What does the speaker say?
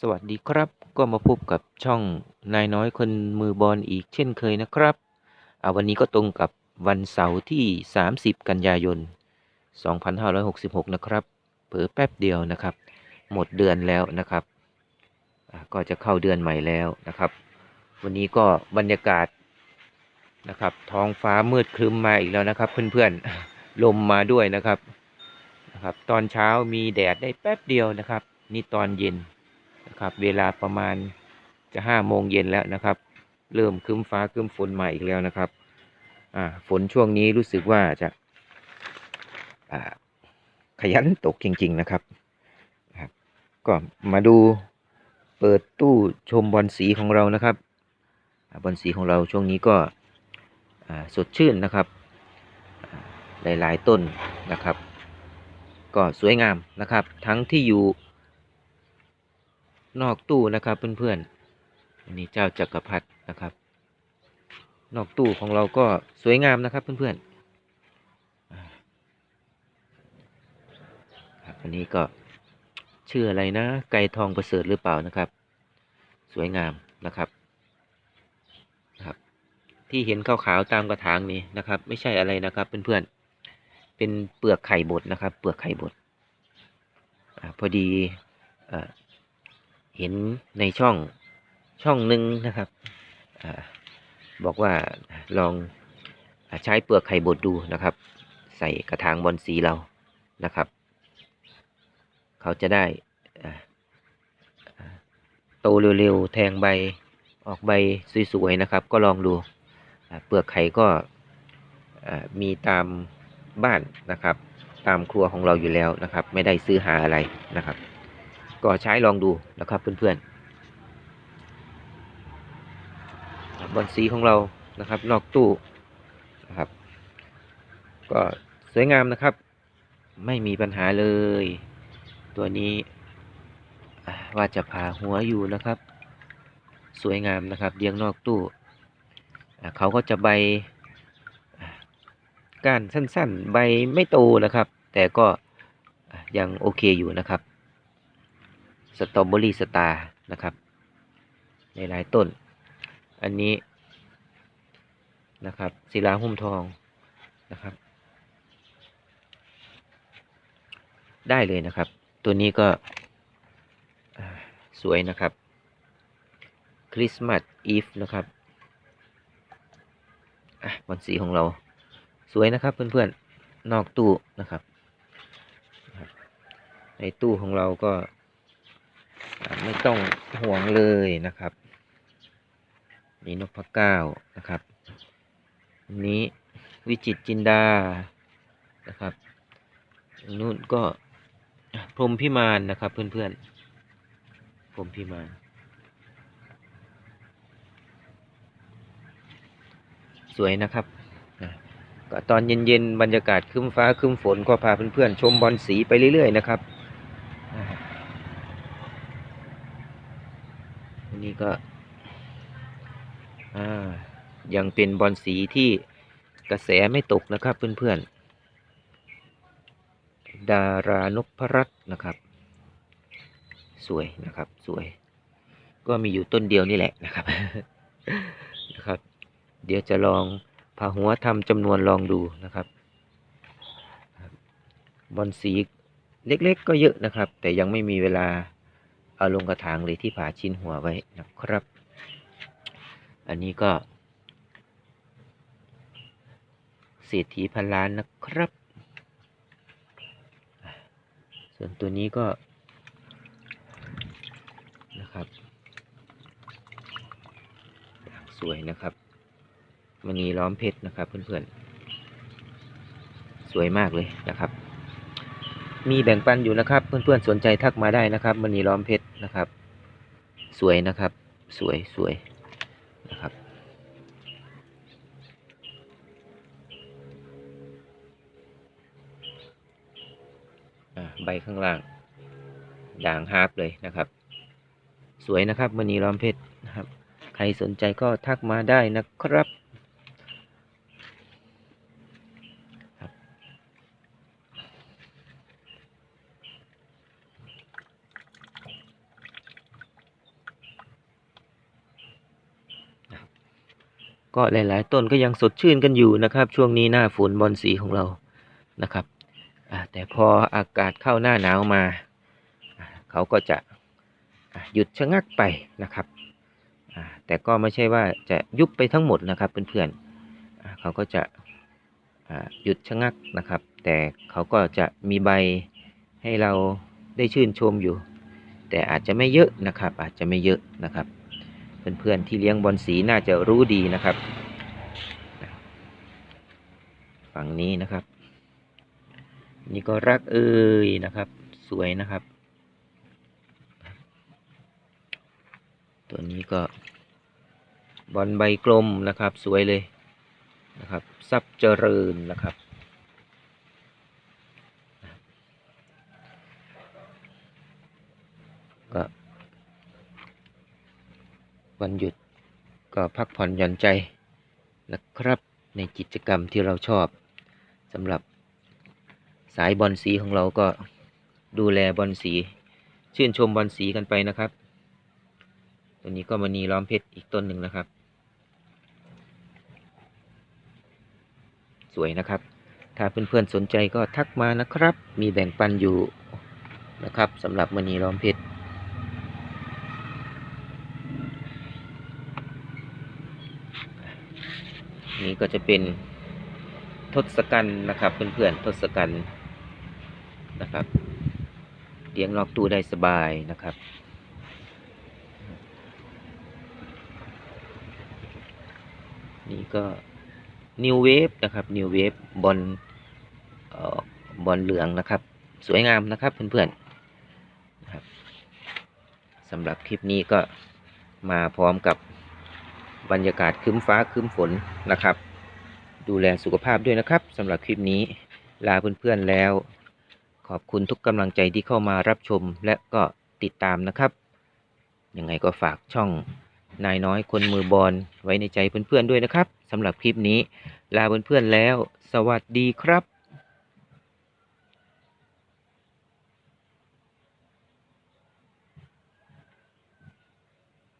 สวัสดีครับ ก็มาพบกับช่องนายน้อยคนมือบอลอีกเช่นเคยนะครับอ่าวันนี้ก็ตรงกับวันเสาร์ที่ 30 กันยายน 2566 นะครับ เผลอแป๊บเดียวนะครับ หมดเดือนแล้วนะครับ ก็จะเข้าเดือนใหม่แล้วนะครับ วันนี้ก็บรรยากาศนะครับ ท้องฟ้ามืดครึ้มมาอีกแล้วนะครับ เพื่อนๆ ลมมาด้วยนะครับนะครับ ตอนเช้ามีแดดได้แป๊บเดียวนะครับ นี่ตอนเย็น นะครับ เวลาประมาณจะห้าโมงเย็นแล้วนะครับ เริ่มครึ้มฟ้าครึ้มฝนมาอีกแล้วนะครับ อ่าฝนช่วงนี้รู้สึกว่าจะอ่าขยันตกจริง ๆนะครับครับ ก็มาดูเปิดตู้ชมบอลสีของเรานะครับบอลสีของเราช่วงนี้ก็สดชื่นนะครับหลาย ๆ ต้นนะครับ ก็สวยงามนะครับ ทั้งที่อยู่ นอกตู้นะครับเพื่อนๆอันนี้เจ้าจักรพรรดินะครับ นอกตู้ของเราก็สวยงามนะครับเพื่อนๆอ่าครับอันนี้ก็ชื่ออะไรนะ ไก่ทองประเสริฐหรือเปล่านะครับ สวยงามนะครับครับ ที่เห็นขาวๆตามกระถางนี้นะครับ ไม่ใช่อะไรนะครับเพื่อนๆเป็นเปลือกไข่บดนะครับ เปลือกไข่บดอพอดี เห็นในช่องช่องหนึ่งนะครับอบอกว่าลองอใช้เปลือกไข่บดดูนะครับ ใส่กระถางบอลสีเรานะครับ เขาจะได้โตเร็วๆ แทงใบออกใบสวยๆนะครับ ก็ลองดูเปลือกไข่ก็มีตามบ้านนะครับ ตามครัวของเราอยู่แล้วนะครับ ไม่ได้ซื้อหาอะไรนะครับ ก็ใช้ลองดูนะครับเพื่อนๆบอลสีของเรานะครับ นอกตู้นะครับ ก็สวยงามนะครับ ไม่มีปัญหาเลย ตัวนี้ว่าจะผ่าหัวอยู่นะครับ สวยงามนะครับเลี้ยงนอกตู้เขาก็จะใบก้านสั้น ๆ ใบไม่โตนะครับ แต่ก็ยังโอเคอยู่นะครับ สตรอเบอรี่สตาร์นะครับในหลายต้น อันนี้นะครับศิลาหุ้มทองนะครับ ได้เลยนะครับ ตัวนี้ก็สวยนะครับคริสต์มาสอีฟนะครับบอลสีของเราสวยนะครับเพื่อนๆนอกตู้นะครับ ในตู้ของเราก็ ไม่ต้องห่วงเลยนะครับมีนกพะเก้านะครับ นี้วิจิตจินดานะครับนู่นก็พรมพิมานนะครับ เพื่อนๆพรมพิมานสวยนะครับก็ตอนเย็นๆ บรรยากาศครึ้มฟ้าครึ้มฝนก็พาเพื่อนๆ ชมบอลสีไปเรื่อยๆ นะครับอ่า อันนี้ ก็ยังเป็นบอลสีที่กระแสไม่ตกนะครับเพื่อนๆ ดารานพรัตน์นะครับ สวยนะครับสวย ก็มีอยู่ต้นเดียวนี่แหละนะครับนะครับ เดี๋ยวจะลองพาหัวทำจำนวนลองดูนะครับบอลสีเล็กๆก็เยอะนะครับ แต่ยังไม่มีเวลา เอาลงกระถางเลยที่ผ่าชิ้นหัวไว้นะครับ อันนี้ก็เศรษฐีพันล้านนะครับ ส่วนตัวนี้ก็นะครับสวยนะครับมณีล้อมเพชรนะครับเพื่อนๆ สวยมากเลยนะครับ มีแบ่งปันอยู่นะครับ เพื่อนๆสนใจทักมาได้นะครับมณีล้อมเพชรนะครับ สวยนะครับ สวยสวยนะครับ ใบข้างล่าง ด่างฮาร์ปเลยนะครับ สวยนะครับมณีล้อมเพชรนะครับ ใครสนใจก็ทักมาได้นะครับ ก็หลาย ๆ ต้นก็ยังสดชื่นกันอยู่นะครับ ช่วงนี้หน้าฝนบอลสีของเรานะครับแต่พออากาศเข้าหน้าหนาวมา เขาก็จะหยุดชะงักไปนะครับแต่ก็ไม่ใช่ว่าจะยุบไปทั้งหมดนะครับเพื่อนๆเขาก็จะหยุดชะงักนะครับ แต่เขาก็จะมีใบให้เราได้ชื่นชมอยู่ แต่อาจจะไม่เยอะนะครับ อาจจะไม่เยอะนะครับ เพื่อนๆที่เลี้ยงบอลสีน่าจะรู้ดีนะครับฝั่งนี้นะครับ นี่ก็รักเอ่ยนะครับ สวยนะครับ ตัวนี้ก็บอลใบกลมนะครับ สวยเลยนะครับ ซับเจริญนะครับ ก็ วันหยุดก็พักผ่อนหย่อนใจนะครับ ในกิจกรรมที่เราชอบสำหรับสายบอลสีของเราก็ดูแลบอลสี ชื่นชมบอลสีกันไปนะครับ ตัวนี้ก็มณีล้อมเพชรอีกต้นหนึ่งนะครับ สวยนะครับ ถ้าเพื่อนๆสนใจก็ทักมานะครับ มีแบ่งปันอยู่นะครับสำหรับมณีล้อมเพชร นี่ก็จะเป็นทศกัณฐ์นะครับ เพื่อนๆทศกัณฐ์นะครับเลี้ยงนอกตู้ได้สบายนะครับ นี่ก็นิวเวฟนะครับนิวเวฟบอลเอ่อบอลเหลืองนะครับ สวยงามนะครับเพื่อนๆนะครับสำหรับคลิปนี้ก็มาพร้อมกับ บรรยากาศครึ้มฟ้าครึ้มฝนนะครับ ดูแลสุขภาพด้วยนะครับสำหรับคลิปนี้ลาเพื่อนๆแล้ว ขอบคุณทุกกำลังใจที่เข้ามารับชมและก็ติดตามนะครับ ยังไงก็ฝากช่องนายน้อยคนมือบอลไว้ในใจเพื่อนๆด้วยนะครับสำหรับคลิปนี้ ลาเพื่อนๆแล้ว สวัสดีครับ